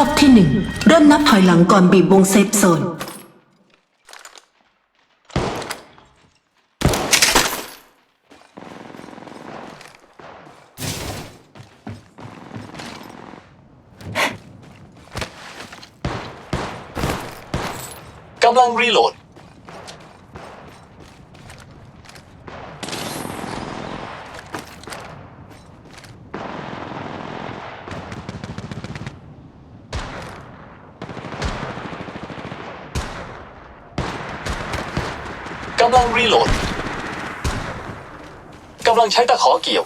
อบที่หนึ่งเริ่มนับถอยหลังก่อนบีบวงเซฟโซน กำลังรีโหลด กำลังรีโหลด กำลังใช้ตะขอเกี่ยว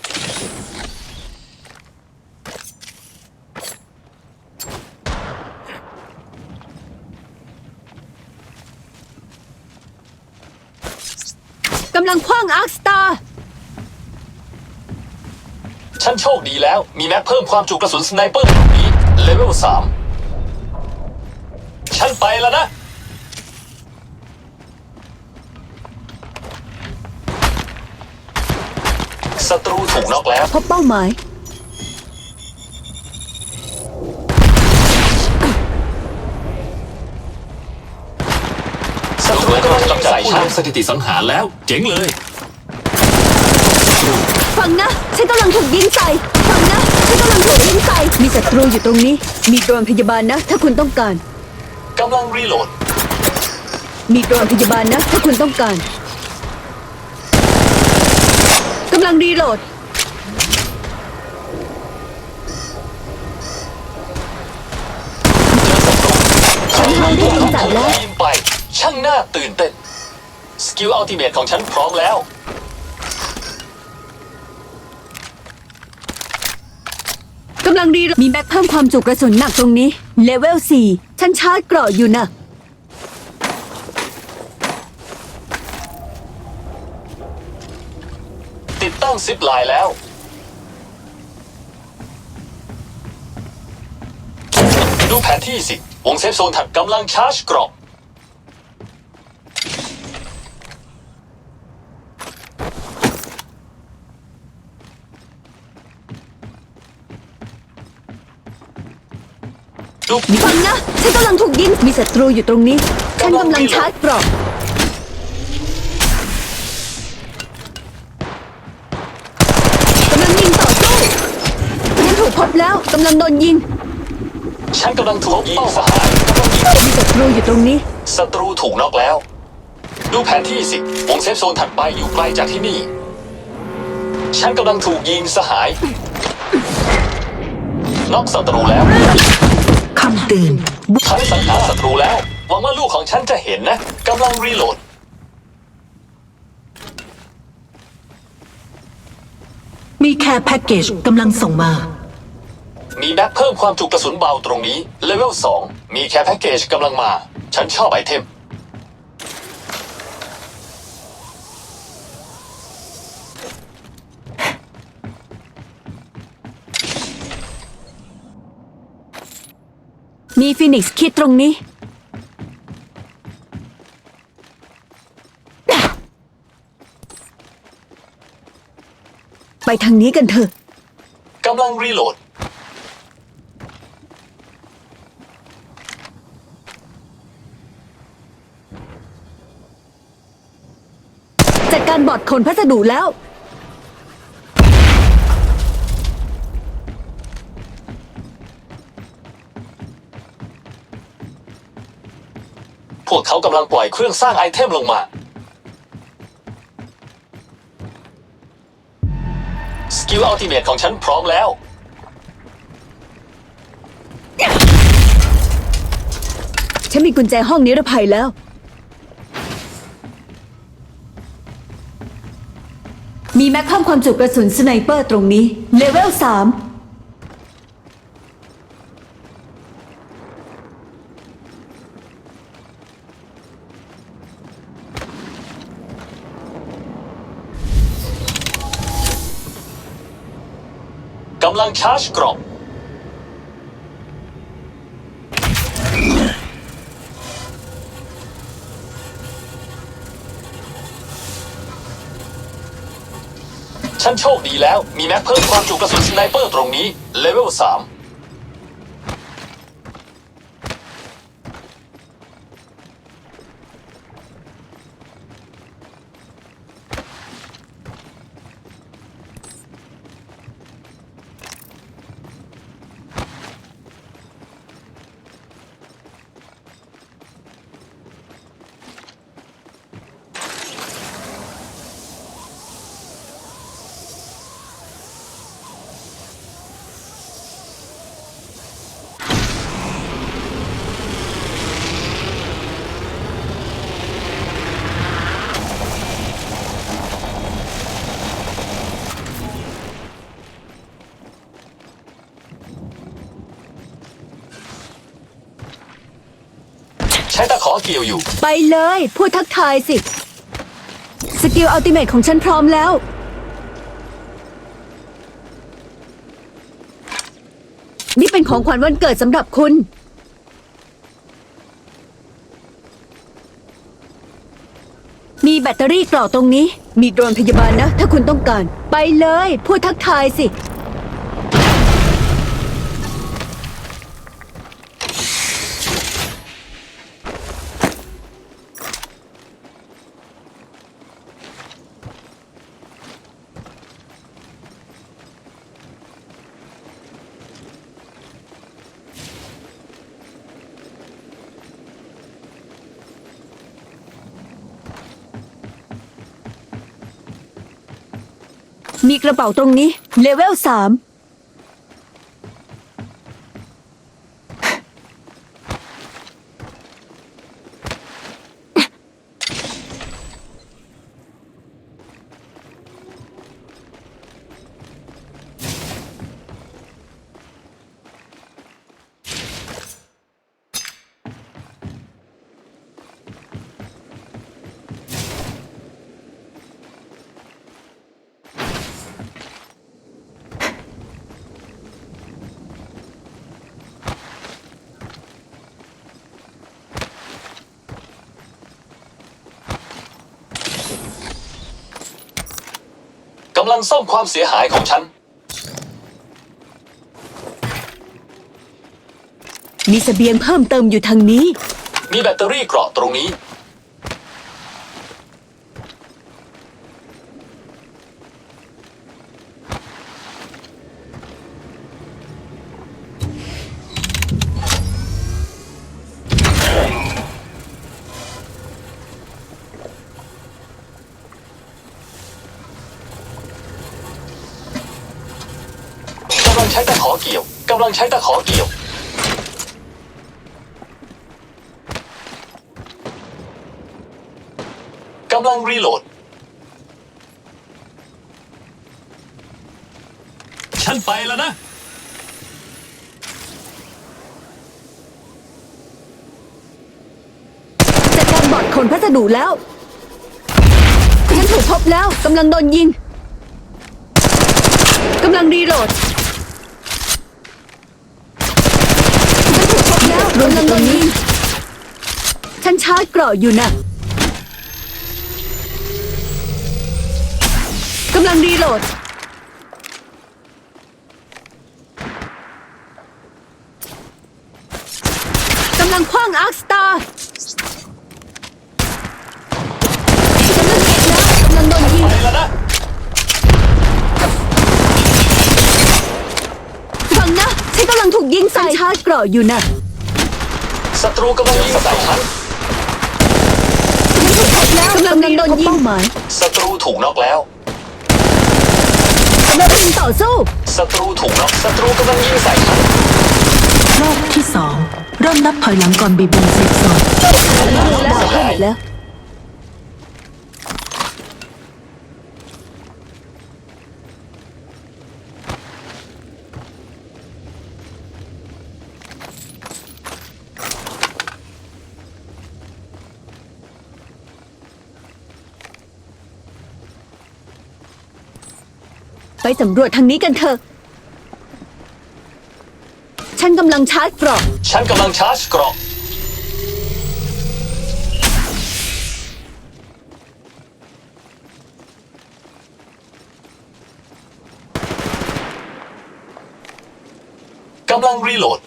กำลังคว้างอาร์คสตาร์ ฉันโชคดีแล้ว มีแม็กเพิ่มความจุกระสุนสไนเปอร์ตรงนี้ เลเวลสามฉันไปแล้วนะ ศัตรูถูกน็อกแล้ว พบเป้าหมาย ศัตรูกำลังจับใส่ฉันสถิติสังหารแล้ว เจ๋งเลย ฟังนะ ฉันกำลังถูกยิงใส่ ฟังนะ ฉันกำลังถูกยิงใส่ มีศัตรูอยู่ตรงนี้ มีโดรนพยาบาลนะ ถ้าคุณต้องการ กำลังรีโหลด มีโดรนพยาบาลนะ ถ้าคุณต้องการ กำ ลังรีโหลด ฉันให้ได้ยิงใส่แล้ว ยิงไป ช่างน่าตื่นเต้น สกิลอัลติเมทของฉันพร้อมแล้ว กำลังรีโหลดมีแม็กเพิ่มความจุกระสุนหนักตรงนี้ เลเวล 4 ฉันชาร์จเกราะอยู่นะ ติดตั้งซิปไลน์แล้ว ดูแผนที่สิ วงเซฟโซนถัดกำลังชาร์จเกรอบดูฟังนะ ฉันกำลังถูกยิง มีศัตรูอยู่ตรงนี้ ฉันกำลังชาร์จเกราะกำลังยิงต่อสู้ฉันถูกพบแล้ว กำลังโดนยิง ฉันกำลังถูกยิงสหายกำลังยิงมีศัตรูอยู่ตรงนี้ ศัตรูถูกน็อกแล้ว ดูแผนที่สิวงเซฟโซนถัดไปอยู่ไกลจากที่นี่ ฉันกำลังถูกยิงสหายน็อกศัตรูแล้วคำเตือนบุฉันสังหารศัตรูแล้ว หวังว่าลูกของฉันจะเห็นนะกำลังรีโหลดมีแคร์แพ็กเกจกำลังส่งมา มีแม็กเพิ่มความจุกระสุนเบาตรงนี้เลเวล2มีแค่แพ็กเกจกำลังมา ฉันชอบไอเทม มีฟินิกซ์คิดตรงนี้ ไปทางนี้กันเถอะ กำลังรีโหลด จัดการบอดขนพัสดุแล้ว พวกเขากำลังปล่อยเครื่องสร้างไอเทมลงมา สกิลอัลติเมทของฉันพร้อมแล้ว ฉันมีกุญแจห้องนิรภัยแล้ว มีแม็กเพิ่มความจุกระสุนสไนเปอร์ตรงนี้ เลเวลสามกำลังชาร์จกรอบ ฉันโชคดีแล้วมีแม็กเพิ่มความจุกระสุนสไนเปอร์ตรงนี้เลเวล3 ช้ตะขอเกี่ยวอยู่ ไปเลย พูดทักทายสิ สกิลอัลติเมทของฉันพร้อมแล้ว นี่เป็นของขวัญวันเกิดสำหรับคุณ มีแบตเตอรี่กรอตรงนี้ มีโดรนพยาบาลนะ ถ้าคุณต้องการ ไปเลย พูดทักทายสิ มีกระเป๋าตรงนี้เลเวลสามำลังซ่อมความเสียหายของฉัน มีเสบียงเพิ่มเติมอยู่ทางนี้ มีแบตเตอรี่เกราะตรงนี้ ใช้ตะขอเกี่ยวกำลังใช้ตะขอเกี่ยว กำลังรีโหลด ฉันไปแล้วนะ จัดการบอดขนพัสดุแล้วฉันถูกพบแล้วกำลังโดนยิงกำลังรีโหลด ฉันถูกพบแล้วกำลังนยิงฉันชาร์จเกราะอยู่นะกำลังรีโหลด กำลังคว้างอาร์คสตาร์กำลังโดนยิงไปแล้วนะฟังนะ ฉันกำลังถูกยิงใส่ชาร์จเกราะอยู่นะ ศัตรูกำลังยิงใส่ฉันแล้วกำลังโดนยิงหมายศัตรูถูกน็อกแล้วกำลังยิงต่อสู้ศัตรูถูกน็อกศัตรูกำลังยิงใส่ฉันรอบที่สองเริ่มนับถอยหลังก่อนบีบวงเซฟโซ สำรวจทางนี้กันเถอะ ฉันกำลังชาร์จกรอะฉันกำลังชาร์จกรอะกำลังรีโหลด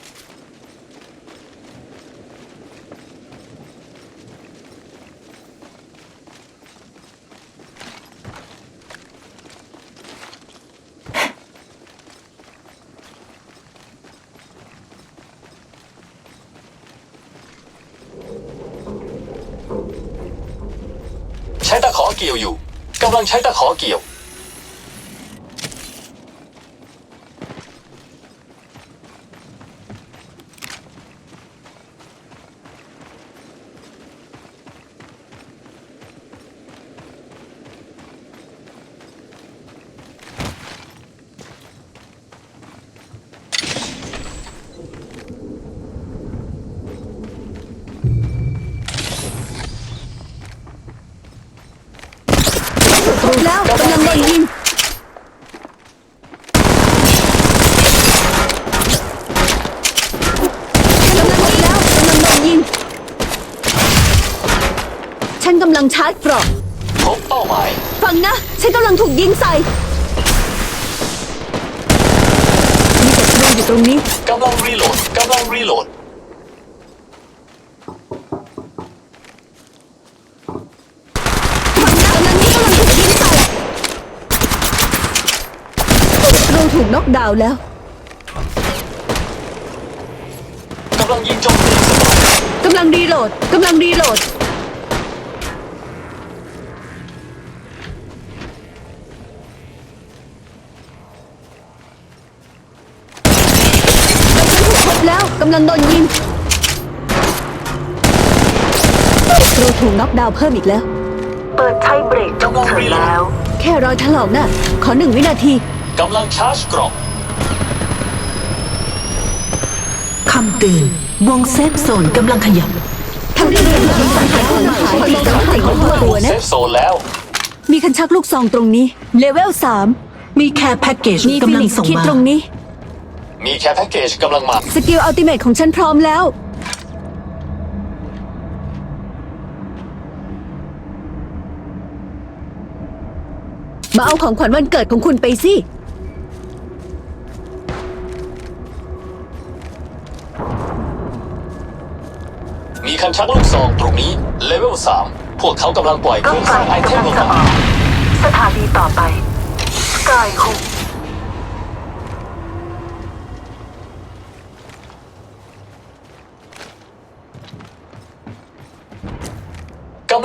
เกี่ยวอยู่กำลังใช้ตะขอเกี่ยว ตรงแล้วกำลังโดนยิงกำลังหมดแล้วกำลังโดนยิง ฉันกำลังชาร์จเกรอบ พบเป้าหมาย ฟั งนะ ฉันกำลังถูกยิงใส่ มีศัตรูอยู่ตรงนี้ กำลังรีโหลดกำลังรีโหลดกำลังนี้กำลังถูกยิงใส่ศัตรูถูกน็อกดาวน์แล้ว กำลังยิงโจมตีศัตรูกำลังรีโหลด กำลังรีโหลด กำลังโดนยิงศัตรูถูกน็อกดาวน์เพิ่มอีกแล้ว เปิดใช้เบรกฉุกเฉินแล้ว แค่รอยถลอกน่ะขอหนึ่งวินาที กำลังชาร์จกรอบคำเตือนวงเซฟโซนกำลังขยับทำได้ดียิงสังหารคนหายตีสังหารของตัวเซนะฟโซนแล้ว มีคันชักลูกซองตรงนี้ เลเวลสามมีแค่แพ็กเกจมีฟิกำลังนิกซ์ส่งคิดมาตรงนี้ มีแค่แพ็กเกจกำลังมา สกิลอัลติเมทของฉันพร้อมแล้ว มาเอาของขวัญวันเกิดของคุณไปสิ มีคันชักลูกซองตรงนี้ เลเวล 3 พวกเขากำลังปล่อยเครื่องสร้างไอเทมลงมาสถานีต่อไปสกายคุก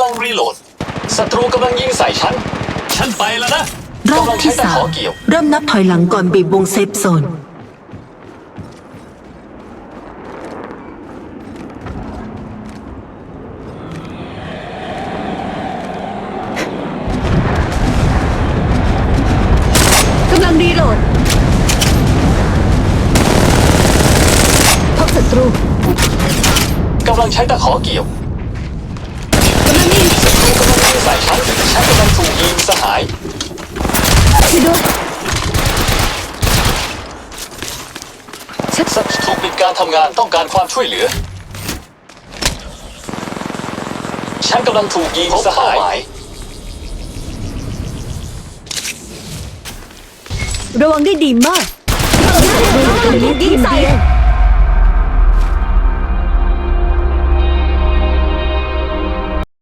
กำลังรีโหลด ศัตรูกำลังยิงใส่ฉัน ฉันไปแล้วนะรอบกำลังใช้ที่ตะสาขอมเกี่ยวเริ่มนับถอยหลังก่อนบีบวงเซฟโซน กำลังรีโหลดพบศัตรูกำลังใช้ตะขอเกี่ยว กำลังยิง ศัตรูกำลังยิงใส่ฉัน ฉันกำลังถูกยิง สหาย ช่วยด้วยศัตรูปิดการทำงานต้องการความช่วยเหลือ ฉันกำลังถูกยิงสหาย ระวังได้ดีมากถูกยิงใส่